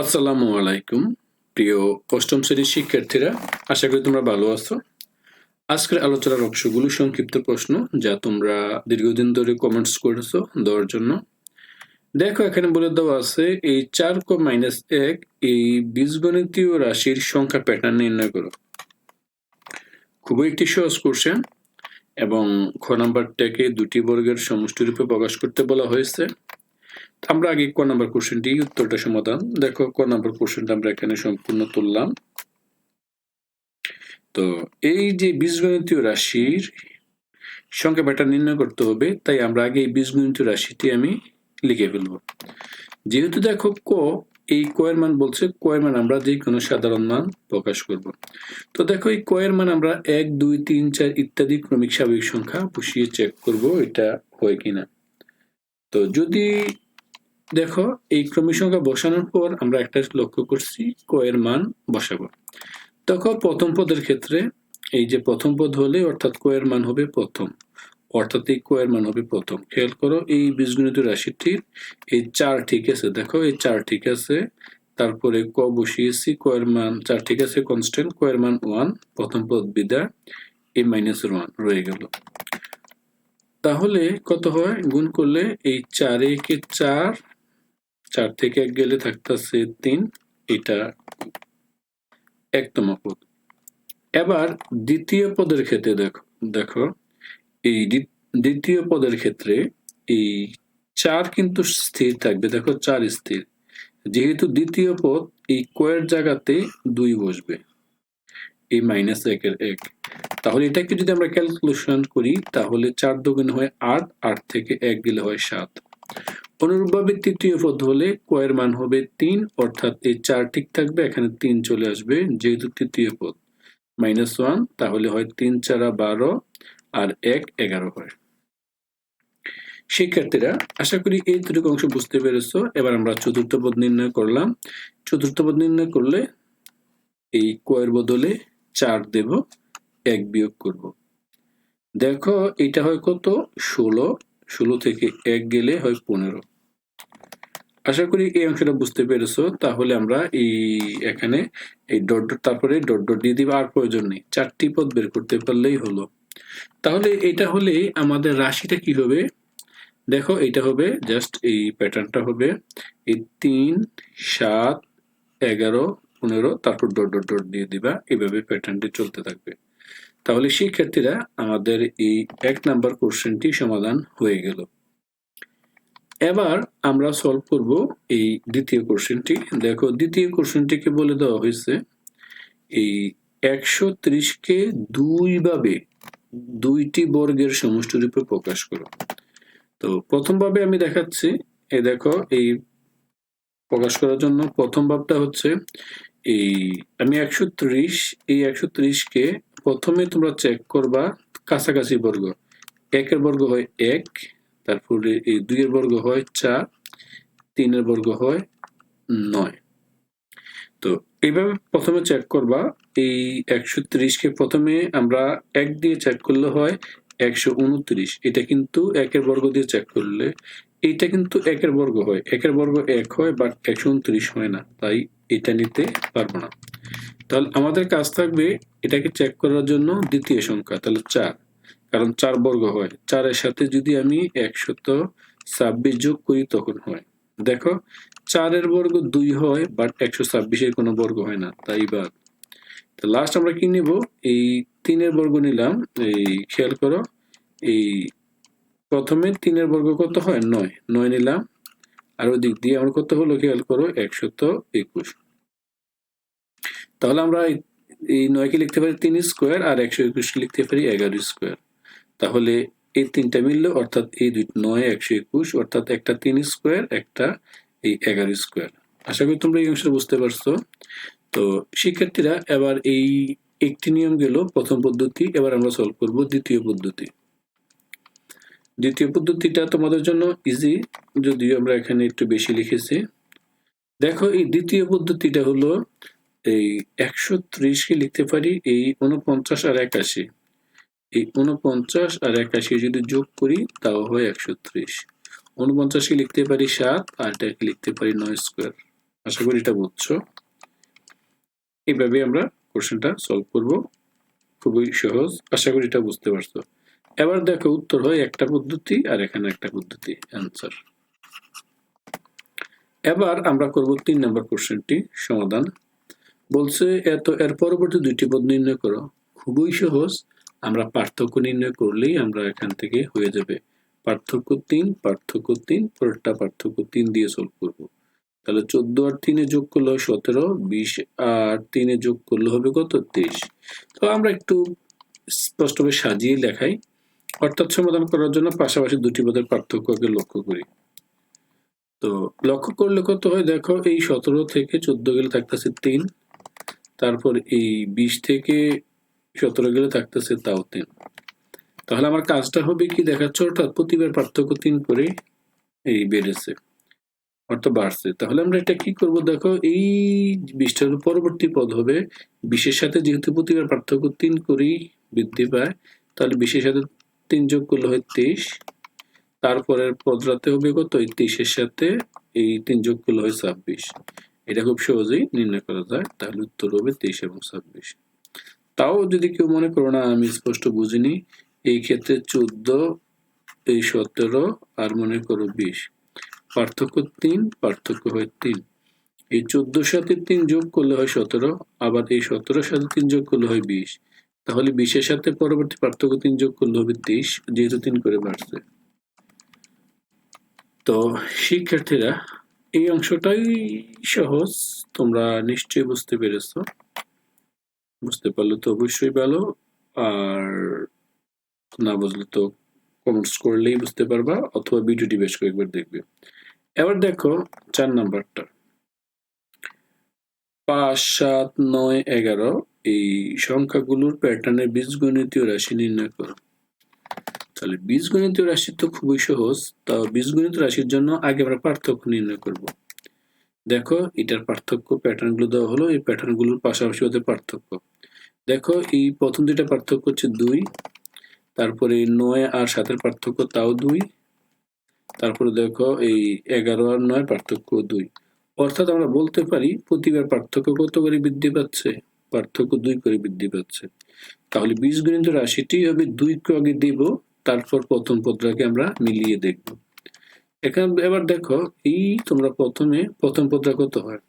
আসসালামু আলাইকুম, প্রিয় অষ্টম শ্রেণির শিক্ষার্থীরা। আশা করি তোমরা ভালো আছো। আজকের আলোচনার অংশগুলো সংক্ষিপ্ত প্রশ্ন, যা তোমরা দীর্ঘদিন ধরে কমেন্টস করেছ দেওয়ার জন্য। দেখো, এখানে বলে দেওয়া আছে, এই চার কো মাইনাস এক, এই বীজগণিতীয় রাশির সংখ্যা প্যাটার্ন নির্ণয় করো। খুবই একটি সহজ কোশ্চেন এবং খ নাম্বারটাকে দুটি বর্গের সমষ্টি রূপে প্রকাশ করতে বলা হয়েছে। আমরা আগে ক নাম্বার কোশ্চেনটি, উত্তরটা সমাধান। দেখো, ক নাম্বার কোশ্চেনটা আমরা এখানে সম্পূর্ণ তুললাম। তো এই যে বীজগণিতীয় রাশির সংখ্যা প্যাটার্ন নির্ণয় করতে হবে, তাই আমরা আগে এই বীজগণিতীয় রাশিটি আমি লিখে ফেলব। যেহেতু দেখো ক, এই কয়ের মান বলছে কয়ের মান আমরা যে কোনো সাধারণ মান প্রকাশ করব। তো দেখো এই কয়ের মান আমরা এক, দুই, তিন, চার ইত্যাদি ক্রমিক স্বাভাবিক সংখ্যা বসিয়ে চেক করব এটা হয় কিনা। তো যদি দেখো, এই ক্রমিক সংখ্যা বসানোর পর আমরা একটা লক্ষ্য করছি কয়ের মান বসাবো। তখন প্রথম পদের ক্ষেত্রে এই যে প্রথম পদ হলে অর্থাৎ কয়ের মান হবে প্রথম। অর্থাৎ এই কয়ের মান হবে প্রথম। খেয়াল করো, এই বীজগণিত রাশিটির এই চার ঠিক আছে। দেখো, এই চার ঠিক আছে। তারপরে ক বসিয়েছি কয়ের মান, চার ঠিক আছে কনস্ট্যান্ট কয়ের মান ওয়ান প্রথম পদ বিদা এই মাইনাস ওয়ান রয়ে গেল। তাহলে কত হয়? গুণ করলে এই চারে কে চার চার থেকে এক গেলে থাকতেছে তিন, এটা একতম পদ এবার দ্বিতীয় পদের ক্ষেত্রে দেখো দেখো, এই দ্বিতীয় পদের ক্ষেত্রে এই চার কিন্তু স্থির থাকবে, দেখো চার স্থির। যেহেতু দ্বিতীয় পদ এই কয়ের জায়গাতে দুই বসবে, এই মাইনাস একের এক। তাহলে এটাকে যদি আমরা ক্যালকুলেশন করি, তাহলে চার দুগুণ হয় আট আট থেকে এক গেলে হয় সাত। অনুরূপভাবে তৃতীয় পদ হলে কয়ের মান হবে তিন, অর্থাৎ এই চার ঠিক থাকবে, এখানে তিন চলে আসবে যেহেতু তৃতীয় পদ। মাইনাস ওয়ান, তাহলে হয় তিন চারা বারো আর এক এগারো হয় শিক্ষার্থীরা, আশা করি এই দুটো অংশ বুঝতে পেরেছ। এবার আমরা চতুর্থ পদ নির্ণয় করলাম। চতুর্থ পদ নির্ণয় করলে এই কয়ের বদলে চার দেব, এক বিয়োগ করব। দেখো, এটা হয় কত? ষোলো। ষোলো থেকে এক গেলে হয় পনেরো। আশা করি এই অংশটা বুঝতে পেরেছ। তাহলে আমরা এই এখানে এই ডট ডট তারপরে ডট ডট দিয়ে দিব, আর প্রয়োজন নেই। চারটি পদ বের করতে পারলেই হলো। তাহলে এটা হলে আমাদের রাশিটা কি হবে? দেখো, এটা হবে জাস্ট এই প্যাটার্নটা হবে। এই তিন, সাত, এগারো, পনেরো, তারপর ডট ডট ডট দিয়ে দিবা। এইভাবে প্যাটার্নটি চলতে থাকবে। তাহলে শিক্ষার্থীরা আমাদের এই এক নাম্বার কোশ্চেনটি সমাধান হয়ে গেল। এবার আমরা সলভ করব এই দ্বিতীয় কোশ্চেনটি দেখো, দ্বিতীয় কোশ্চেনটিকে বলে দেওয়া হয়েছে, এই একশো ত্রিশকে দুইভাবে দুইটি বর্গের সমষ্টি রূপে প্রকাশ করো। তো প্রথমভাবে আমি দেখাচ্ছি, এই দেখো, এই প্রকাশ করার জন্য প্রথম ভাবটা হচ্ছে, এই আমি একশো ত্রিশ, এই একশো ত্রিশকে প্রথমে তোমরা চেক করবা কাছাকাছি বর্গ। একের বর্গ হয় এক তারপরে এই দুইয়ের বর্গ হয় চার, তিনের বর্গ হয় নয়। তো এইভাবে প্রথমে চেক করবা, এই একশো ত্রিশকে প্রথমে আমরা এক দিয়ে চেক করলে হয় একশো উনত্রিশ। এটা কিন্তু একের বর্গ দিয়ে চেক করলে, এইটা কিন্তু একের বর্গ হয়। একের বর্গ এক হয় বাট একশো উনত্রিশ হয় না, তাই এটা নিতে পারব না। তাহলে আমাদের কাজ থাকবে এটাকে চেক করার জন্য দ্বিতীয় সংখ্যা, তাহলে চার। কারণ চার বর্গ হয়। চারের সাথে যদি আমি একশত ছাব্বিশ যোগ করি তখন হয়। দেখো, চারের বর্গ দুই হয় বাট একশো ছাব্বিশের কোনো বর্গ হয় না, তাই তো লাস্ট আমরা কি নিব? এই তিনের বর্গ নিলাম, এই খেয়াল করো, এই প্রথমে তিনের বর্গ কত হয়? নয়। নয় নিলাম, আর ওই দিক দিয়ে আমার কত হলো? খেয়াল করো, একশত একুশ। তাহলে আমরা এই নয়কে লিখতে পারি তিন স্কোয়ার, আর একশো একুশকে লিখতে পারি এগারো স্কোয়ার। তাহলে এই তিনটা মিললো অর্থাৎ এই দুই নয়, একশো একুশ, অর্থাৎ একটা তিন স্কোয়ার, একটা এই এগারো স্কোয়ার। আশা করি তোমরা এই অংশটা বুঝতে পারছ। তো শিক্ষার্থীরা, এবার এই একটি নিয়ম গেল, প্রথম পদ্ধতি, এবার আমরা সলভ করব দ্বিতীয় পদ্ধতি। দ্বিতীয় পদ্ধতিটা তোমাদের জন্য ইজি যদিও আমরা এখানে একটু বেশি লিখেছি। দেখো, এই দ্বিতীয় পদ্ধতিটা হলো এই একশো ত্রিশকে লিখতে পারি এই উনপঞ্চাশ আর একাশি। এই উনপঞ্চাশ আর একাশি যদি যোগ করি, তাও হয় একশো ত্রিশ। উনপঞ্চাশকে লিখতে পারি সাত আর এটাকে লিখতে পারি নয় স্কোয়ার। আশা করি এটা বুঝছ? এইভাবে আমরা কোশ্চেনটা সলভ করব। খুবই সহজ, আশা করি এটা বুঝতে পারছ। এবার দেখো উত্তর হয় একটা পদ্ধতি আর এখানে একটা পদ্ধতি, অ্যান্সার। এবার আমরা করব তিন নম্বর কোশ্চেনটি, সমাধান। বলছে, এত, এর পরবর্তী দুইটি পদ নির্ণয় করো। খুবই সহজ আমরা পার্থক্য নির্ণয় করলেই আমরা এখান থেকে হয়ে যাবে। পার্থক্য তিন পার্থক্য তিন, পরেরটা পার্থক্য তিন দিয়ে সলভ করব। তাহলে চোদ্দ আর তিনে যোগ করলে হয় সতেরো, বিশ আর তিনে যোগ করলে হবে কত? তেইশ। তো আমরা একটু স্পষ্টভাবে সাজিয়ে লেখাই। অর্থাৎ সমাধান করার জন্য পাশাপাশি দুটি পদের পার্থক্যকে লক্ষ্য করি। তো লক্ষ্য করলে কত হয়? দেখো এই সতেরো থেকে চোদ্দ গেলে থাকতেছে তিন। তারপর এই বিশ থেকে সতেরো গেলে থাকতেছে তাও তিন। তাহলে আমার কাজটা হবে কি দেখাচ্ছে? অর্থাৎ প্রতিবার পার্থক্য তিন করে এই বেড়েছে অর্থাৎ বাড়ছে। তাহলে আমরা এটা কি করব? দেখো, এই বিশটার পরবর্তী পদ হবে বিশের সাথে যেহেতু প্রতিবার পার্থক্য তিন করেই বৃদ্ধি পায়, তাহলে বিশের সাথে তিন যোগ করলে হয় তেইশ। তারপরের পদরাতে হবে কত? এই তেইশের সাথে এই তিন যোগ করলে হয় ছাব্বিশ। এটা খুব সহজেই নির্ণয় করা যায়। তাহলে উত্তর হবে তেইশ এবং ছাব্বিশ। তাও যদি কেউ মনে করো না, আমি স্পষ্ট বুঝিনি, এই ক্ষেত্রে চোদ্দ, এই সতেরো আর মনে করো বিশ। পার্থক্য তিন, পার্থক্য হয় তিন। এই চোদ্দোর সাথে তিন যোগ করলে হয় সতেরো, আবার এই সতেরোর সাথে তিন যোগ করলে হয় বিশ। তাহলে বিশের সাথে পরবর্তী পার্থক্য তিন যোগ করলে হবে তেইশ যেহেতু তিন করে বাড়ছে। তো শিক্ষার্থীরা, এই অংশটাই সহজ, তোমরা নিশ্চয়ই বুঝতে পেরেছ। বুঝতে পারলে তো অবশ্যই ভালো। আর না বুঝলে তো কমেন্টস করলেই বুঝতে পারবা, অথবা ভিডিওটি বেশ কয়েকবার দেখবে। এবার দেখো চার নাম্বারটা। পাঁচ, সাত, নয়, এগারো, এই সংখ্যাগুলোর প্যাটার্নের বীজগণিতীয় রাশি নির্ণয় করো। তাহলে বীজগণিতীয় রাশি তো খুবই সহজ তা বীজগণিত রাশির জন্য আগে আমরা পার্থক্য নির্ণয় করব। দেখো, এটার পার্থক্য প্যাটার্নগুলো দেওয়া হলো, এই প্যাটার্নগুলোর পাশাপাশি ওদের পার্থক্য। দেখো, এই প্রথম দুইটা পার্থক্য হচ্ছে দুই, তারপরে নয় আর সাতের পার্থক্য তাও দুই, তারপরে দেখো এই এগারো আর নয় পার্থক্য দুই। অর্থাৎ আমরা বলতে পারি প্রতিবার পার্থক্য কত করে বৃদ্ধি পাচ্ছে? পার্থক্য দুই করে বৃদ্ধি পাচ্ছে। তাহলে বীজগণিত রাশিটি হবে দুই কে আগে দেব, তারপর প্রথম পদটাকে আমরা মিলিয়ে দেখব। এখানে, এবার দেখো, এই তোমরা প্রথমে, প্রথম পদটা কত হয়?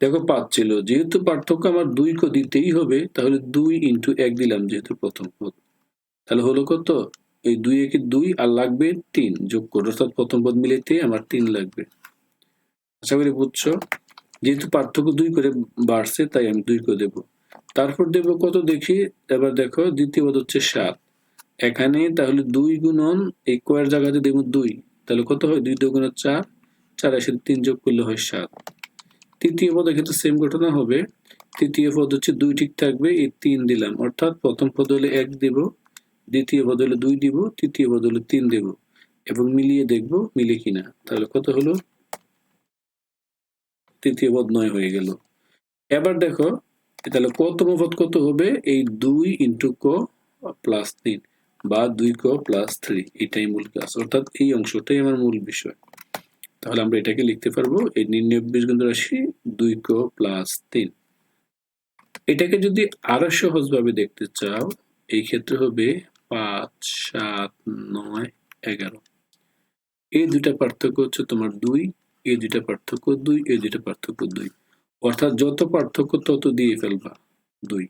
দেখো, পাঁচ ছিল। যেহেতু পার্থক্য আমার দুই কো দিতেই হবে, তাহলে দুই ইন্টু এক দিলাম যেহেতু প্রথম পদ। তাহলে হলো কত? এই দুই একে দুই আর লাগবে তিন। যোগ করো, অর্থাৎ প্রথম পদ মিলেতে আমার তিন লাগবে। আশা করি বুঝছ? যেহেতু পার্থক্য দুই করে বাড়ছে, তাই আমি দুই করে দেব। তারপর দেব কত দেখি? এবার দেখো, দ্বিতীয় পদ হচ্ছে সাত। এখানে তাহলে দুই গুণন, এই কয়ের জায়গাতে দেব দুই। তাহলে কত হয়? দুই দুগুণ চার। চার এসে তিন যোগ করলে হয় সাত। তৃতীয় পদের ক্ষেত্রে সেম ঘটনা হবে। তৃতীয় পদ হচ্ছে দুই ঠিক থাকবে, এই তিন দিলাম। অর্থাৎ প্রথম পদ হলে এক দিব, দ্বিতীয় পদ হলে দুই দিব, তৃতীয় পদ হলে তিন দেব। এবং মিলিয়ে দেখব মিলে কিনা। তাহলে কত হলো? তৃতীয় পদ নয় হয়ে গেল। এবার দেখো তাহলে কতম পদ কত হবে? এই দুই ইন্টু ক প্লাস তিন বা দুই ক প্লাস থ্রি এটাই মূল কাজ অর্থাৎ এই অংশটাই আমার মূল বিষয়। তাহলে আমরা এটাকে লিখতে পারব, এই নির্ণয় বীজগণিত রাশি দুই ক প্লাস তিন। এটাকে যদি আরও সহজভাবে দেখতে চাও, এই ক্ষেত্রে হবে পাঁচ, সাত, নয়, এগারো। এই দুইটা পার্থক্য হচ্ছে তোমার দুই, এই দুইটা পার্থক্য দুই, এই দুইটা পার্থক্য দুই। অর্থাৎ যত পার্থক্য তত দিয়ে ফেলবা দুই।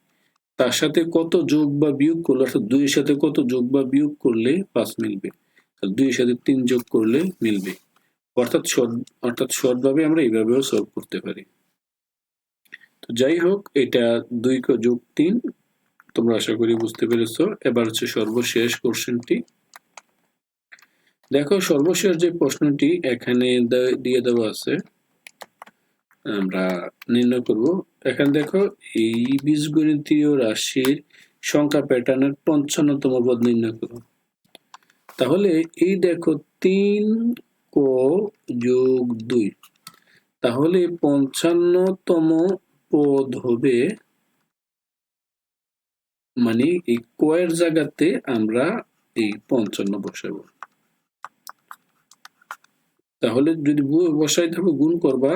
তার সাথে কত যোগ বা বিয়োগ করলে, অর্থাৎ দুইয়ের সাথে কত যোগ বা বিয়োগ করলে পাঁচ মিলবে। দুইয়ের সাথে তিন যোগ করলে মিলবে। অর্থাৎ শর্ট অর্থাৎ শর্ট ভাবে আমরা এইভাবেও সলভ করতে পারি। তো যাই হোক, এটা দুই যোগ তিন, তোমরা আশা করি বুঝতে পেরেছ। এবার হচ্ছে সর্বশেষ কোশ্চেনটি দেখো, সর্বশেষ যে প্রশ্নটি এখানে দিয়ে দেওয়া আছে, আমরা নির্ণয় করব। এখানে দেখো, এই বীজগণিতীয় রাশির সংখ্যা প্যাটার্নের পঞ্চান্নতম পদ নির্ণয় করো। তাহলে এই দেখো, তিন ক যোগ দুই। তাহলে পঞ্চান্নতম পদ হবে মানে এই কয়ের জায়গাতে আমরা এই পঞ্চান্ন বসাবো। তাহলে যদি বসাই থাকো গুণ করবা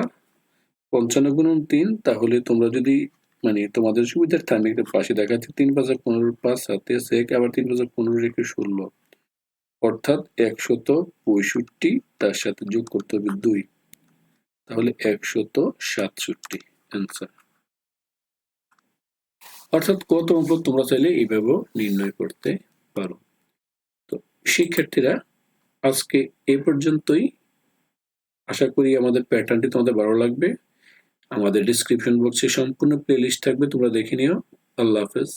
পঞ্চান্ন গুণন তিন। তাহলে তোমরা যদি মানে তোমাদের সুবিধার্থে আমি একটা পাশে দেখাচ্ছি, তিন পাঁচা পনেরো পাঁচ হাতে সেক আবার তিন পাঁচা পনেরো রেখে ষোলো। অর্থাৎ একশত পঁয়ষট্টি, তার সাথে যোগ করতে হবে দুই। তাহলে একশত সাতষট্টি অ্যান্সার অর্থাৎ কত অঙ্ক তোমরা চাইলে এইভাবেও নির্ণয় করতে পারো। তো শিক্ষার্থীরা, আজকে এ পর্যন্তই। আশা করি আমাদের প্যাটার্নটি তোমাদের ভালো লাগবে। আমাদের ডিসক্রিপশন বক্সে সম্পূর্ণ প্লেলিস্ট থাকবে, তোমরা দেখে নিও। আল্লাহ হাফেজ।